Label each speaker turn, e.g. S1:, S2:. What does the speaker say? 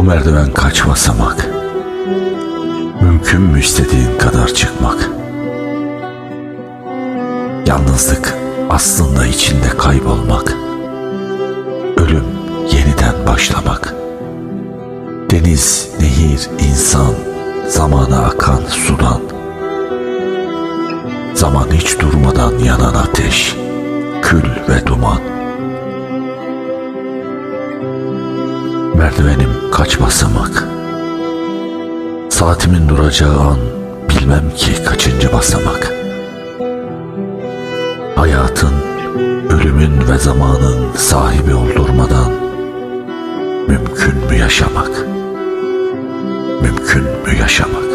S1: Bu merdiven kaç basamak? Mümkün mü istediğin kadar çıkmak? Yalnızlık aslında içinde kaybolmak. Ölüm yeniden başlamak. Deniz, nehir, insan, zamana akan sudan. Zaman hiç durmadan yanan ateş, kül ve duman. Merdivenim kaç basamak? Saatimin duracağı an bilmem ki kaçıncı basamak. Hayatın, ölümün ve zamanın sahibi oldurmadan mümkün mü yaşamak? Mümkün mü yaşamak?